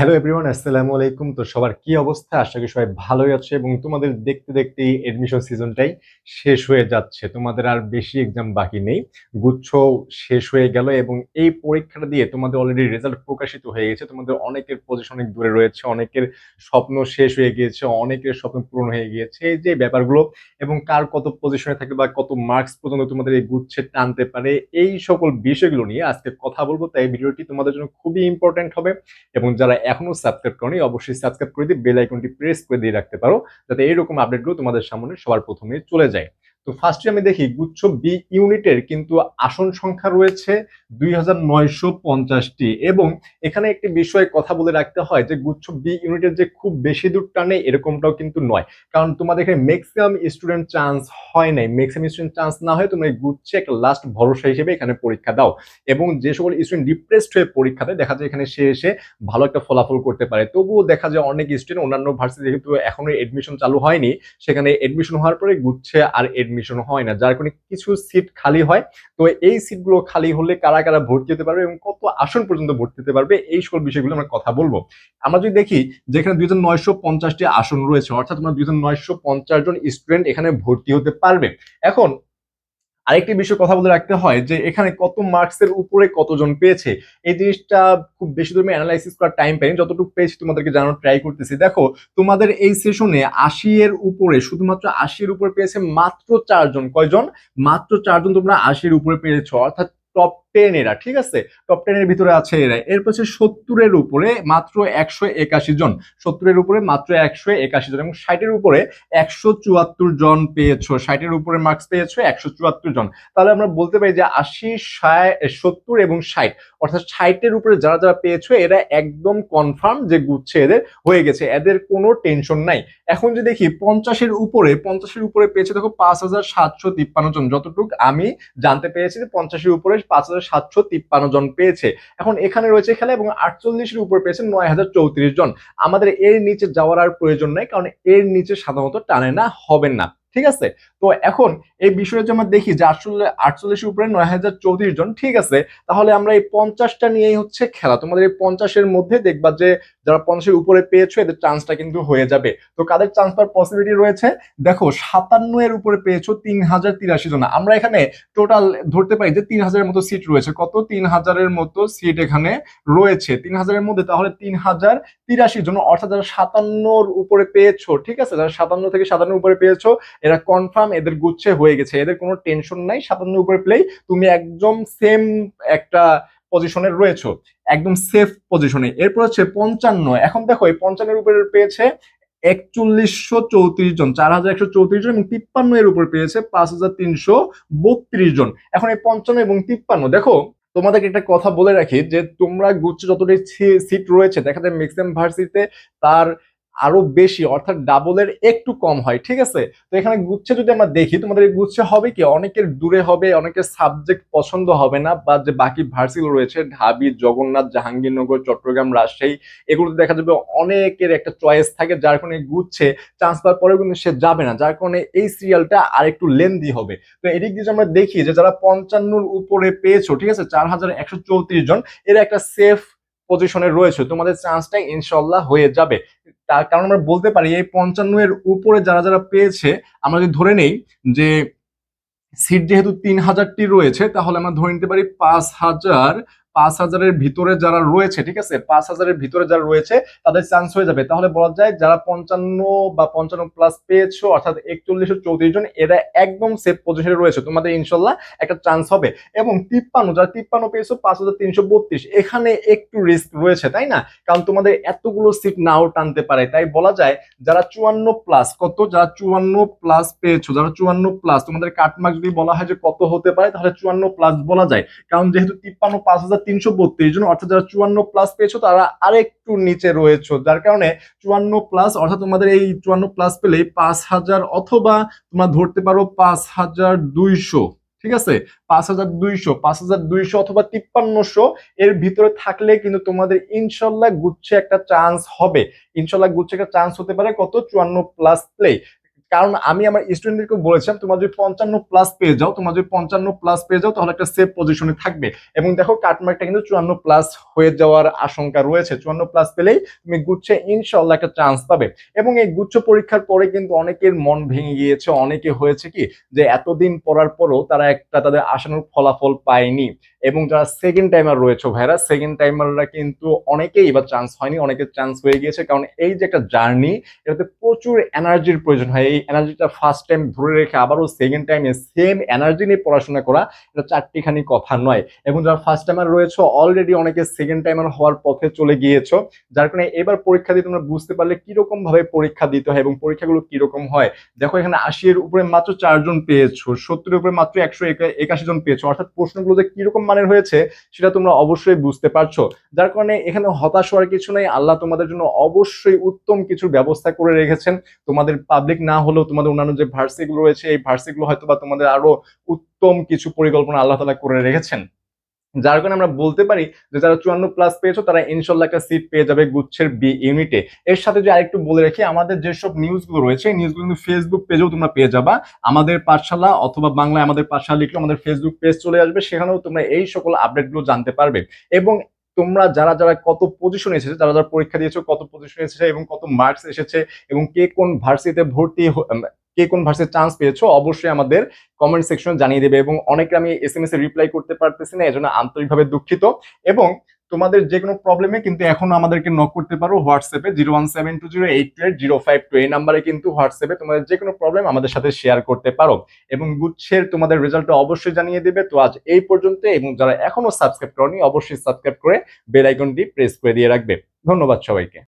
Hello everyone আসসালামু আলাইকুম। তো সবার কি অবস্থা? আশা করি সবাই ভালোই আছে এবং তোমাদের দেখতে দেখতে এডমিশন সিজনটাই শেষ হয়ে যাচ্ছে। তোমাদের আর বেশি এক্সাম বাকি নেই। গুচ্ছ শেষ হয়ে গেল এবং এই পরীক্ষাটা দিয়ে তোমাদের অলরেডি রেজাল্ট প্রকাশিত হয়ে গেছে। তোমাদের অনেকের পজিশন অনেক দূরে রয়েছে, অনেকের স্বপ্ন শেষ হয়ে গিয়েছে, অনেকের স্বপ্ন পূরণ হয়ে গিয়েছে। এই যে ব্যাপারগুলো এবং কার কত পজিশনে থাকে বা কত মার্কস পর্যন্ত তোমাদের এই গুচ্ছে টানতে পারে, এই সকল বিষয়গুলো নিয়ে আজকে কথা বলব। তাই ভিডিওটি তোমাদের জন্য খুবই ইম্পর্টেন্ট হবে এবং যারা এখনও সাবস্ক্রাইব করনি, অবশ্যই সাবস্ক্রাইব করে দিয়ে বেল আইকনটি প্রেস করে দিয়ে রাখতে পারো, যাতে এইরকম আপডেটগুলো তোমাদের সামনে সবার প্রথমে চলে যায়। তো ফার্স্টে আমি দেখি, গুচ্ছ বি ইউনিটের কিন্তু আসন সংখ্যা রয়েছে দুই পঞ্চাশটি এবং এখানে একটি বিষয়ে কথা বলে রাখতে হয় যে, গুচ্ছ বি ইউনিটের যে খুব বেশি দূর টানে এরকমটাও কিন্তু নয়। কারণ তোমাদের এখানে ম্যাক্সিমাম স্টুডেন্ট চান্স হয় নাই। ম্যাক্সিমাম স্টুডেন্ট চান্স না হয় তোমরা গুচ্ছে একটা লাস্ট ভরসা হিসেবে এখানে পরীক্ষা দাও। এবং যে সকল স্টুডেন্ট ডিপ্রেসড হয়ে পরীক্ষা দেয় দেখা যায় এখানে সে এসে ভালো একটা ফলাফল করতে পারে। তবুও দেখা যায় অনেক স্টুডেন্ট অন্যান্য ভার্সিটি যেহেতু এখনও এডমিশন চালু হয়নি, সেখানে এডমিশন হওয়ার পরে গুচ্ছে আর এডমিশন হয় না। যার কারণে কিছু সিট খালি হয়। তো এই সিটগুলো খালি হলে কারা কারা ভর্তি হতে পারবে এবং কত আসন পর্যন্ত ভর্তি হতে পারবে, এই সকল বিষয়গুলো আমরা কথা বলব। আমরা যদি দেখি যেখানে দুই হাজার নয়শো পঞ্চাশটি আসন রয়েছে, অর্থাৎ আমরা দুই হাজার নয়শো পঞ্চাশ জন স্টুডেন্ট এখানে ভর্তি হতে পারবে। এখন আরেকটি বিষয় কথা বলে রাখতে হয় যে, এখানে কত মার্কসের উপরে কতজন পেয়েছে, এই জিনিসটা খুব বেশি তুমি অ্যানালাইসিস করার টাইম পাইনি, যতটুকু পেয়েছি তোমাদেরকে জানানোর ট্রাই করতেছি। দেখো, তোমাদের এই সেশনে আশি এর উপরে, শুধুমাত্র আশি এর উপরে পেয়েছে মাত্র চারজন। কয়জন? মাত্র চারজন তোমরা আশির উপরে পেয়েছ, অর্থাৎ টপ টেন এরা, ঠিক আছে? টপ টেন এর ভিতরে আছে এরা। এরপর হচ্ছে সত্তরের উপরে মাত্র একশো একাশি জন। সত্তরের উপরে মাত্র একশো একাশি জন এবং ষাটের উপরে একশো চুয়াত্তর জন পেয়েছ। ষাটের উপরে মার্কস পেয়েছ একশো চুয়াত্তর জন। তাহলে আমরা বলতে পারি যে আশি সত্তর এবং ষাট, অর্থাৎ ষাটের উপরে যারা যারা পেয়েছ, এরা একদম কনফার্ম যে গুচ্ছে এদের হয়ে গেছে। এদের কোনো টেনশন নাই। এখন যে দেখি, পঞ্চাশের উপরে পঞ্চাশের উপরে পেয়েছে দেখো পাঁচ হাজার সাতশো তিপ্পান্ন জন। যতটুকু আমি জানতে পেরেছি যে পঞ্চাশের উপরে পাঁচ হাজার সাতশো তিপ্পান্ন জন পেয়েছে। এখন এখানে রয়েছে খেলা এবং আটচল্লিশের উপর পেয়েছে নয় হাজার চৌত্রিশ জন। আমাদের এর নিচে যাওয়ার আর প্রয়োজন নাই, কারণ এর নিচে সাধারণত টানে না, হবেন না। ঠিক আছে? তো এখন এই বিষয়ে যে আমরা দেখি যে আটচল্লিশ আটচল্লিশের উপরে নয় হাজার চৌত্রিশ জন, ঠিক আছে? তাহলে আমরা এই পঞ্চাশটা নিয়েই হচ্ছে খেলা। তোমাদের এই পঞ্চাশের মধ্যে দেখবা যে যারা পঞ্চাশের উপরে পেয়েছ, এদের চান্সটা কিন্তু হয়ে যাবে। তো কাদের চান্স পাওয়ার পসিবিলিটি রয়েছে? দেখো, সাতান্ন এর উপরে পেয়েছ তিন হাজার তিরাশি জন। আমরা এখানে টোটাল ধরতে পারি যে তিন হাজারের মতো সিট রয়েছে। কত? তিন হাজারের মতো সিট এখানে রয়েছে। তিন হাজারের মধ্যে তাহলে তিন হাজার তিরাশি জন। অর্থাৎ যারা সাতান্নর উপরে পেয়েছ, ঠিক আছে? যারা সাতান্ন থেকে সাতান্ন উপরে পেয়েছ, এরা কনফার্ম এদের গুচ্ছে হয়ে গেছে। এদের কোনো টেনশন নাই। সাতান্ন উপরে প্লেই তুমি একদম সেম একটা পজিশনে রয়েছো। একদম সেফ পজিশনে এরপর হচ্ছে পঞ্চান্ন। এখন দেখো, এই পঞ্চান্নের উপরে পেয়েছে একচল্লিশশো চৌত্রিশ জন, চার হাজার একশো চৌত্রিশ জন এবং তিপ্পান্ন এর উপর পেয়েছে পাঁচ হাজার তিনশো বত্রিশ জন। এখন এই পঞ্চান্ন এবং তিপ্পান্ন, দেখো, তোমাদেরকে একটা কথা বলে রাখি যে তোমরা গুচ্ছে যতটি সিট রয়েছে, দেখা যায় ম্যাক্সিমাম ভার্সিটিতে তার আরও বেশি, অর্থাৎ ডাবলের একটু কম হয়, ঠিক আছে? তো এখানে গুচ্ছে যদি আমরা দেখি, তোমাদের এই গুচ্ছে হবে কি? অনেকের দূরে হবে, অনেকের সাবজেক্ট পছন্দ হবে না, বা যে বাকি ভার্সিল রয়েছে, ঢাবি, জগন্নাথ, জাহাঙ্গীরনগর, চট্টগ্রাম, রাজশাহী, এগুলোতে দেখা যাবে অনেকের একটা চয়েস থাকে, যার কারণে গুচ্ছে চান্স পাওয়ার পরেও কিন্তু সে যাবে না, যার কারণে এই সিরিয়ালটা আর একটু লেন্দি হবে। তো এদিক দিয়ে আমরা দেখি যে যারা পঞ্চান্নর উপরে পেয়েছ, ঠিক আছে, চার হাজার একশো চৌত্রিশ জন, এরা একটা সেফ পজিশনে রয়েছে, তোমাদের চান্সটাই ইনশাল্লাহ হয়ে যাবে। তার কারণ আমরা বলতে পারি, এই পঞ্চান্ন এর উপরে যারা যারা পেয়েছে, আমরা যদি ধরে নেই যে সিট যেহেতু তিন হাজারটি রয়েছে, তাহলে আমরা ধরে নিতে পারি পাঁচ হাজার পাঁচ হাজারের ভিতরে যারা রয়েছে, ঠিক আছে? পাঁচ হাজারের ভিতরে যারা রয়েছে, তাদের চান্স হয়ে যাবে। তাহলে বলা যায়, যারা পঞ্চান্ন বা পঞ্চান্ন প্লাস পেয়েছ, অর্থাৎ একচল্লিশশো চৌত্রিশ জন, এরা একদম সেফ পজিশনে রয়েছে। তোমাদের ইনশাল্লাহ একটা চান্স হবে। এবং তিপ্পান্ন, যারা তিপ্পান্ন পেয়েছ, পাঁচ হাজার তিনশো বত্রিশ, এখানে একটু রিস্ক রয়েছে, তাই না? কারণ তোমাদের এতগুলো সিট নাও টানতে পারে। তাই বলা যায়, যারা চুয়ান্ন প্লাস কত? যারা চুয়ান্ন প্লাস পেয়েছ, যারা চুয়ান্ন প্লাস তোমাদের কাটমার্ক যদি বলা হয় যে কত হতে পারে, তাহলে চুয়ান্ন প্লাস বলা যায়। কারণ যেহেতু তিপ্পান্ন, পাঁচ হাজার তিনশো বত্রিশ জন, অর্থাৎ যারা চুয়ান্ন প্লাস পেয়েছ, তারা আরেকটু নিচে রয়েছে। যার কারণে চুয়ান্ন প্লাস অর্থাৎ তোমাদের এই চুয়ান্ন প্লাস পেলে পাঁচ হাজার অথবা তোমরা ধরতে পারো পাঁচ হাজার দুইশো, ঠিক আছে? পাঁচ হাজার দুইশো, পাঁচ হাজার দুইশো অথবা তিপ্পান্নশো এর ভিতরে থাকলে কিন্তু তোমাদের ইনশাল্লাহ গুচ্ছে একটা চান্স হবে। ইনশাল্লাহ গুচ্ছে একটা চান্স হতে পারে কত? চুয়ান্ন প্লাস প্লে কারণ আমি আমার স্টুডেন্টদেরকে বলেছিলাম, তোমার যদি পঞ্চান্ন প্লাস পেয়ে যাও, তোমার যদি পঞ্চান্ন প্লাস পেয়ে যাও, তাহলে একটা সেফ পজিশনে থাকবে। এবং দেখো কাটমার্কটা কিন্তু চুয়ান্ন প্লাস হয়ে যাওয়ার আশঙ্কা রয়েছে। চুয়ান্ন প্লাস পেলেই তুমি গুচ্ছে ইনশাল্লাহ একটা চান্স পাবে। এবং এই গুচ্ছ পরীক্ষার পরে কিন্তু অনেকের মন ভেঙে গিয়েছে। অনেকে হয়েছে কি, যে এতদিন পড়ার পরও তারা একটা তাদের আসানোর ফলাফল পায়নি। এবং যারা সেকেন্ড টাইমার রয়েছে ভাইরা সেকেন্ড টাইমাররা কিন্তু অনেকেই এবার চান্স হয়নি, অনেকের চান্স হয়ে গিয়েছে। কারণ এই যে একটা জার্নি এটাতে প্রচুর এনার্জির প্রয়োজন হয়। এই এনার্জিটা ফার্স্ট টাইম ধরে রেখে আবারও সেকেন্ড টাইমে সেম এনার্জি নিয়ে পড়াশোনা করা, এটা চারটিখানি কথা নয়। এবং যারা ফার্স্ট টাইমার রয়েছে অলরেডি অনেকে সেকেন্ড টাইমার হওয়ার পথে চলে গিয়েছো, যার কারণে এবার পরীক্ষা দিয়ে তোমরা বুঝতে পারলে কীরকম ভাবে পরীক্ষা দিতে হয় এবং পরীক্ষাগুলো কীরকম হয়। দেখো, এখানে আশি এর উপরে মাত্র চারজন পেয়েছ, সত্তরের উপরে মাত্র একশো একাশি জন পেয়েছ। অর্থাৎ প্রশ্নগুলো যে কীরকম মানের হয়েছে, সেটা তোমরা অবশ্যই বুঝতে পারছ। যার কারণে এখানে হতাশ হওয়ার কিছু নেই। আল্লাহ তোমাদের জন্য অবশ্যই উত্তম কিছু ব্যবস্থা করে রেখেছেন। তোমাদের পাবলিক না হলেও তোমাদের অন্যান্য যে ভার্সিগুলো রয়েছে, এই ভার্সিগুলো হয়তো বা তোমাদের আরও উত্তম কিছু পরিকল্পনা আল্লাহ তালা করে রেখেছেন। যার কারণে আমরা বলতে পারি যে যারা চুয়ান্ন প্লাস পেয়েছ, তারা ইনশাল্লাহ একটা সিট পেয়ে যাবে গুচ্ছের বি ইউনিটে এর সাথে যে আরেকটু বলে রাখি, আমাদের যেসব নিউজগুলো রয়েছে, এই নিউজগুলো কিন্তু ফেসবুক পেজেও তোমরা পেয়ে যাবা। আমাদের পাঠশালা অথবা বাংলায় আমাদের পাঠশালা লিখলে আমাদের ফেসবুক পেজ চলে আসবে। সেখানেও তোমরা এই সকল আপডেটগুলো জানতে পারবে। এবং তোমরা যারা যারা কত পজিশন এসেছে, যারা যারা পরীক্ষা দিয়েছ, কত পজিশন এসেছে এবং কত মার্কস এসেছে এবং কে কোন ভার্সিতে ভর্তি কে কোন ভার্সে চান্স পেয়েছ, অবশ্যই আমাদের কমেন্ট সেকশন জানিয়ে দেবে এবং অনেকে আমি এস এম এস এ রিপ্লাই করতে পারতেছি না, এজন্য আন্তরিকভাবে দুঃখিত এবং তোমাদের যে কোনো প্রবলেমে কিন্তু এখন আমাদেরকে নক করতে পারো হোয়াটসঅ্যাপে zero one seven two zero eight two eight zero five two এই নাম্বারে কিন্তু হোয়াটসঅ্যাপে তোমাদের যে কোনো প্রবলেম আমাদের সাথে শেয়ার করতে পারো এবং গুচ্ছের তোমাদের রেজাল্টটা অবশ্যই জানিয়ে দেবে। তো আজ এই পর্যন্ত এবং যারা এখনও সাবস্ক্রাইব করনি, অবশ্যই সাবস্ক্রাইব করে বেল আইকনটি প্রেস করে দিয়ে রাখবে। ধন্যবাদ সবাইকে।